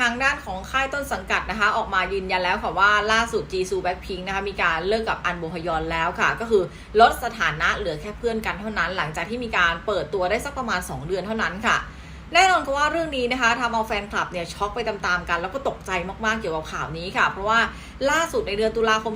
ทางด้านของค่ายต้นสังกัดนะคะ ออกมายืนยันแล้วค่ะว่าล่าสุดจีซูแบ็คพิงนะคะมีการเลิกกับอันโบฮยอนแล้วค่ะ ก็คือลดสถานะเหลือแค่เพื่อนกันเท่านั้น หลังจากที่มีการเปิดตัวได้สักประมาณ 2 เดือนเท่านั้นค่ะ แน่นอนก็ว่าเรื่องนี้นะคะทำเอาแฟนคลับเนี่ยช็อกไปตามๆกัน แล้วก็ตกใจมากๆเกี่ยวกับข่าวนี้ค่ะ เพราะว่าล่าสุดในเดือนตุลาคม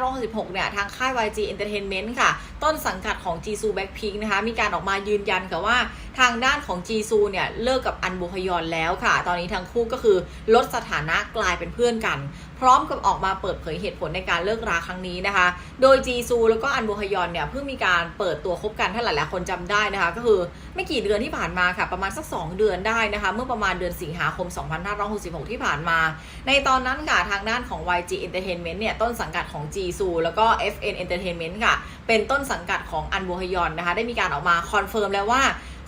2566 เนี่ย ทางค่าย YG Entertainment ค่ะ ต้นสังกัดของ Jisoo Blackpink นะคะ มีการออกมายืนยันค่ะว่าทางด้านของ Jisoo เนี่ย เลิกกับอันบุฮยอนแล้วค่ะ ตอนนี้ทั้งคู่ก็คือลดสถานะกลายเป็นเพื่อนกัน ร้อมกับออกมาเปิดเผยเหตุผลในการเลิกราครั้งนี้นะคะ โดยจีซูแล้วก็อันโบฮยอนเนี่ยเพิ่งมีการเปิดตัวคบกันถ้าหลายๆคนจำได้นะคะ ก็คือไม่กี่เดือนที่ผ่านมาค่ะ ประมาณสัก 2 เดือนได้นะคะ เมื่อประมาณเดือนสิงหาคม 2566 ที่ผ่านมา ในตอนนั้นค่ะทางด้านของ YG Entertainment เนี่ยต้นสังกัดของจีซูแล้วก็ FN Entertainment ค่ะ เป็นต้นสังกัดของอันโบฮยอนนะคะ ได้มีการออกมาคอนเฟิร์มแล้วว่า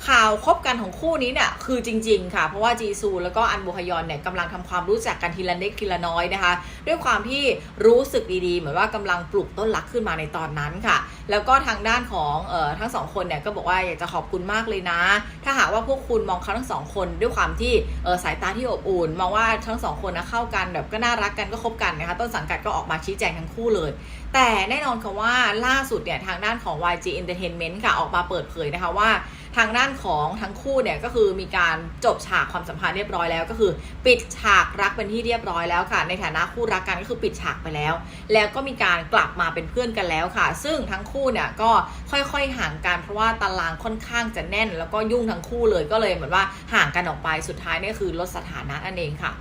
ข่าวคบกันของคู่นี้เนี่ยคือจริง ๆ ค่ะ เพราะว่าจีซูแล้วก็อันโบฮยอนเนี่ยกำลังทำความรู้จักกันทีละเล็กทีละน้อยนะคะ ด้วยความที่รู้สึกดีๆ เหมือนว่ากำลังปลูกต้นรักขึ้นมาในตอนนั้นค่ะ แล้วก็ทางด้านของออทั้งสองคนเนี่ยก็บอกว่าอยากจะขอบคุณมากเลยนะ ถ้าหากว่าพวกคุณมองเขาทั้งสองคน ด้วยความที่สายตาที่อบอุ่นมองว่าทั้งสองคนนะเข้ากันแบบก็น่ารักกันก็คบกันนะคะต้นสังกัดก็ออกมาชี้แจงทั้งคู่เลย แต่แน่นอนค่ะว่าล่าสุดเนี่ยทางด้านของ YG Entertainment ค่ะออกมาเปิดเผยนะคะว่า ทางด้านของทั้งคู่เนี่ยก็คือมีการจบฉากความสัมพันธ์เรียบร้อยแล้ว ก็คือ ปิดฉากรักเป็นที่เรียบร้อยแล้วค่ะ ในฐานะคู่รักกันก็คือปิดฉากไปแล้ว แล้วก็มีการกลับมาเป็นเพื่อนกันแล้วค่ะ ซึ่งทั้งคู่เนี่ยก็ค่อยๆห่างกันเพราะว่าตารางค่อนข้างจะแน่น แล้วก็ยุ่งทั้งคู่เลยก็เลยเหมือนว่าห่างกันออกไปสุดท้ายนี่คือลดสถานะนั่นเองค่ะ